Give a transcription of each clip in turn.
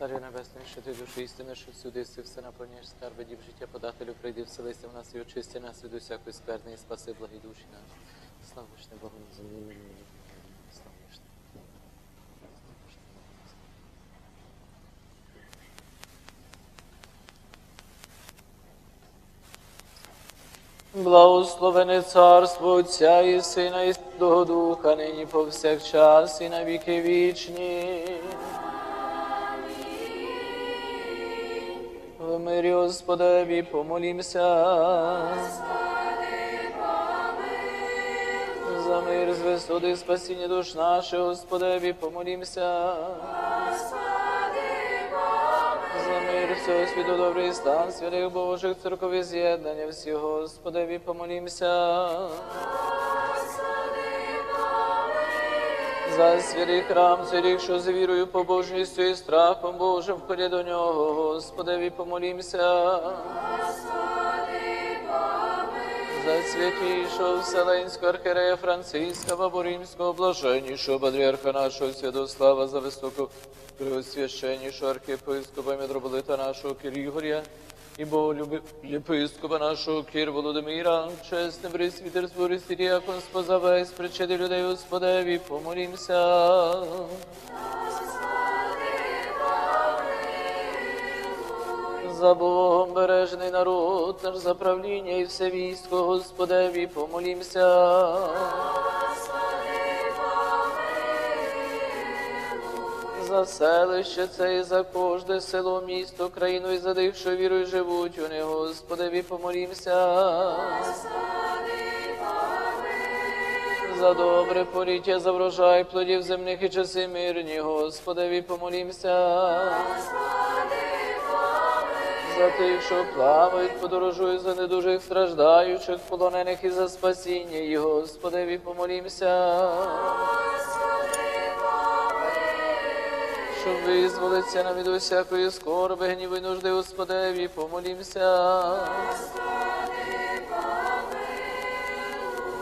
Царю Небесний, що ти душі істини, що всюди си все наповняєш скарби дів життя подателю, прийди вселися в нас і очисти нас від усякої скверни і спаси благі душі наші. Слава вишне Богу землі. Благословене царство Отця і Сина і Святого Духа, нині повсякчас і на віки вічні. Мирі Господеві помолімся. За мир з висоти спасіння душ наших, Господеві помолімся. За мир всього світу добрий стан, святих Божих церкові з'єднання всіх, Господеві помолімся. За святий храм, святих, що з вірою, побожністю і страхом Божим входять до нього, Господеві помолімся. За святішого Вселенського архірея Франциска, Баборимського, блаженнішого патріарха нашого Святослава, за високо преосвященнішого архієпископа митрополита нашого Кирігоря, і Боголюби єпископа нашого Кир Володимира, чесне присвітерство Христі, споза весь причети людей Господеві, помолімся. За Богом бережний народ, наш за правління і все військо, Господеві, помолімся. За селище це і за кожне село, місто, країну і за тих, що вірою живуть у нього, Господеві, помолімся. За добре поріття, за врожай плодів земних і часи мирні, Господеві, помолімся. За тих, що плавають, подорожують за недужих страждаючих, полонених і за спасіння, і Господеві помолімся. Щоб визволиться нам від усякої скорби, гніву і нужди, Господеві, помолімся.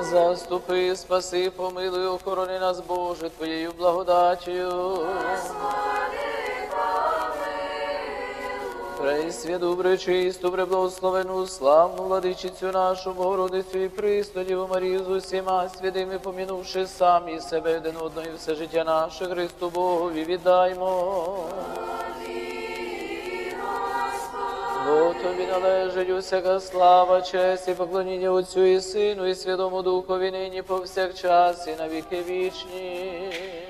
Заступи, спаси, помилуй, охорони нас, Боже, Твоєю благодатію. Пресвяту, пречисту, преблагословену, славну владичицю нашу, Богородицю і Присну Марію з усіма святими, помінувши самі себе один одного і все життя наше Христу Богові віддаймо. Бо тобі належить усяка слава, честь і поклоніння Отцю і Сину, і Святому Духові нині повсякчас, і на віки вічні.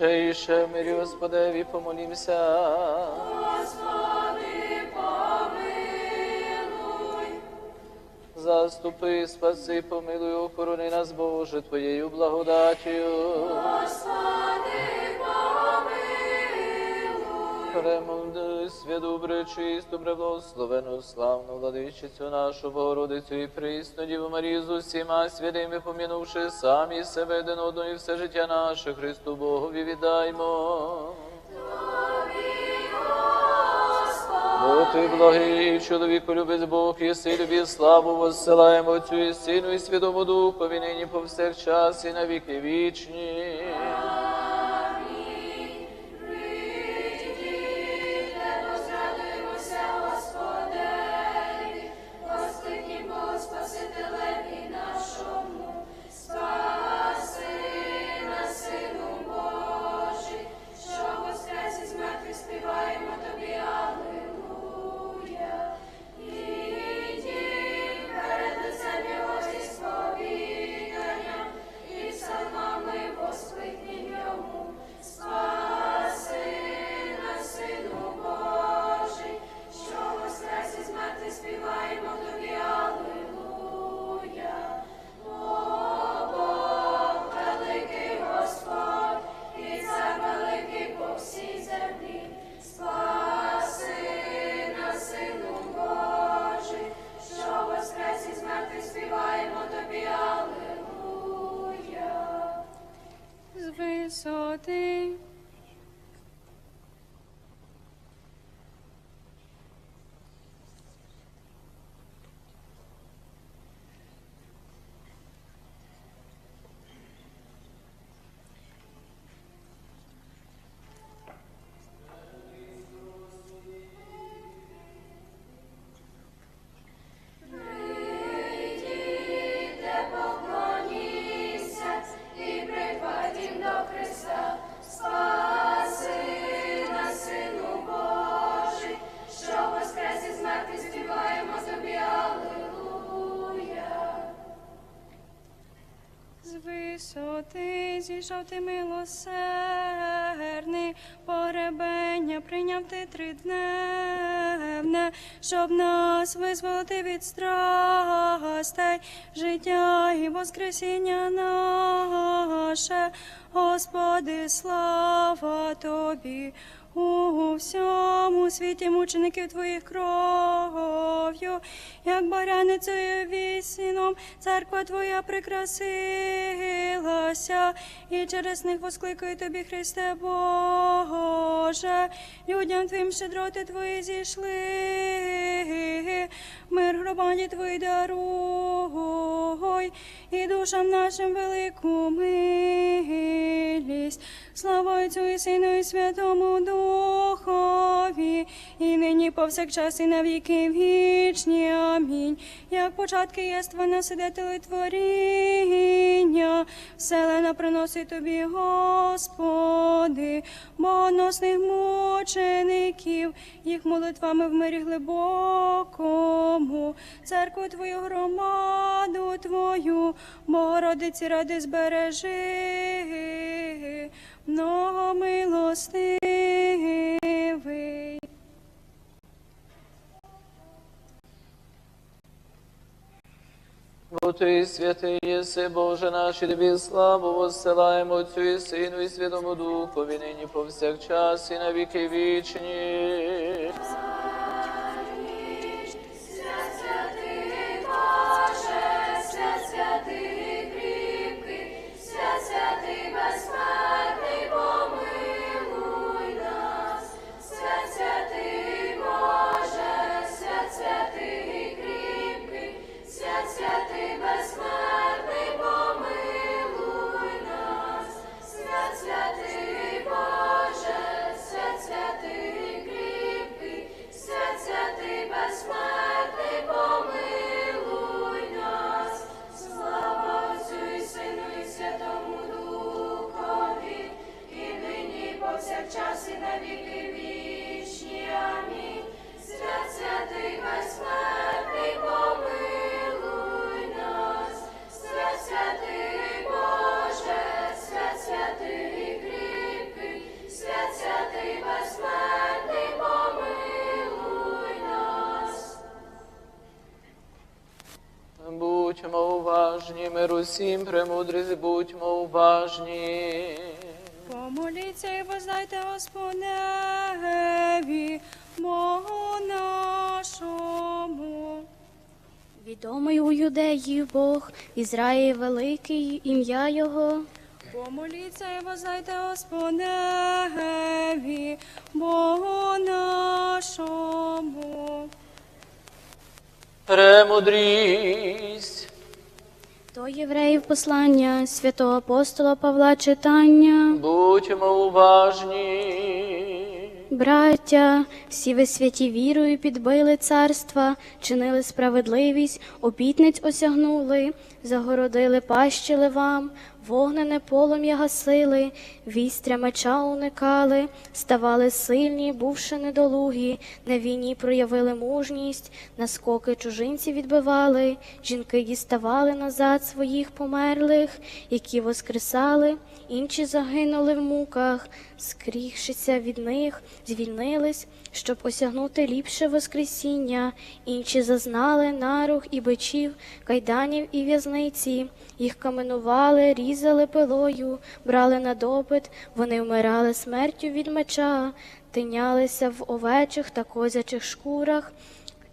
В мирі Господеві помолімся. Господи, помилуй. Заступи, спаси, помилуй, охорони нас, Боже, Твоєю благодатію. Господи, помилуй. Премудрий, святу, чисту, преблагословену, славну владичицю нашу Богородицю і присну Діву Марію з усіма святими, помінувши самі себе один одного і все життя наше Христу Богові віддаймо. Бо ти благий, чоловіку любець Бог, і си любі славу воссилаємо Отцю і Сину і Святому Духові, нині повсякчас і на віки вічні. Зійшов ти милосердний, погребення прийняв ти тридневне, щоб нас визволити від страстей, життя і воскресіння наше. Господи, слава Тобі. У всьому світі мучеників твоїх кров'ю, як баряницею вісіном, церква твоя прикрасилася, і через них воскликаю тобі, Христе Боже, людям твоїм щедроти твої зійшли, мир громаді твої даруй, і душам нашим велику милість. Слава Отцю і Сину і Святому Духові, і нині повсякчас і на віки вічні. Амінь. Як початки єства насидетели творіння, вселена приносить тобі, Господи, богоносних мучеників, їх молитвами в мирі глибокому, церкву Твою громаду Твою, Богородиці ради збережи, много милостивий. Бо ти святий єси, Боже наш, і тобі славу воссилаємо Отцю і Сину і Святому Духові, нині повсякчас і на віки вічні. Уважні, мир усім, премудрість, будьмо уважні. Помоліться і воздайте Господеві, Богу нашому. Відомий у юдеї Бог, в Ізраїлі великий ім'я Його. Помоліться і воздайте Господеві, Богу нашому. Премудрість. До євреїв послання святого апостола Павла читання. Будьмо уважні. Браття, всі ви святі вірою підбили царства, чинили справедливість, обітниць осягнули, загородили пащили вам, вогнене полум'я гасили, вістря меча уникали, ставали сильні, бувши недолугі, на війні проявили мужність, наскоки чужинці відбивали, жінки діставали назад своїх померлих, які воскресали, інші загинули в муках, скрігшися від них, звільнились, щоб осягнути ліпше воскресіння, інші зазнали нарух і бичів, кайданів і в'язниці, їх каменували, різали пилою, брали на допит, вони вмирали смертю від меча, тинялися в овечих та козячих шкурах,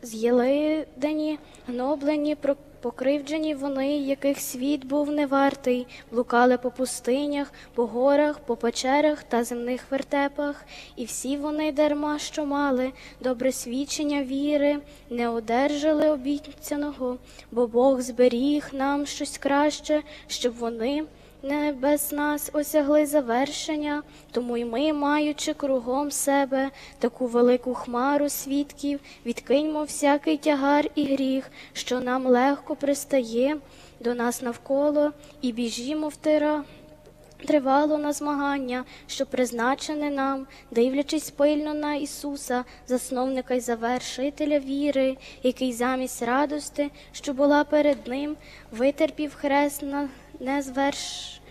з'єлидані, гноблені, про- покривджені вони, яких світ був невартий, блукали по пустинях, по горах, по печерах та земних вертепах, і всі вони дарма, що мали добре свідчення віри, не одержали обіцяного, бо Бог зберіг нам щось краще, щоб вони не без нас осягли завершення, тому й ми, маючи кругом себе таку велику хмару свідків, відкиньмо всякий тягар і гріх, що нам легко пристає до нас навколо, і біжімо в тира. Тривало на змагання, що призначене нам, дивлячись пильно на Ісуса, засновника й завершителя віри, який замість радости, що була перед Ним, витерпів хрест на не зверш...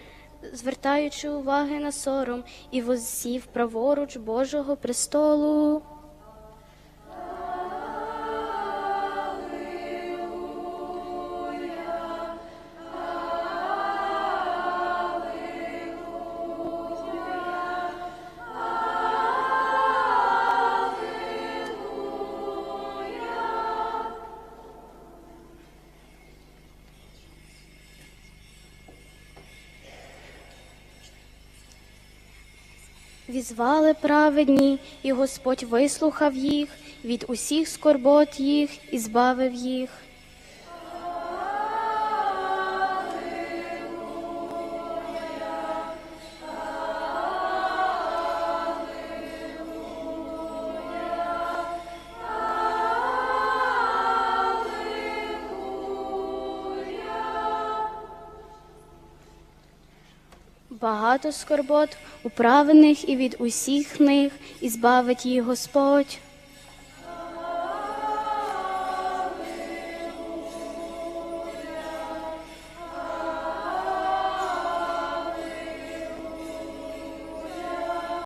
звертаючи уваги на сором, і воссів праворуч Божого престолу. Візвали праведні, і Господь вислухав їх від усіх скорбот їх і збавив їх. Багато скорбот у і від усіх них, і збавить їх Господь.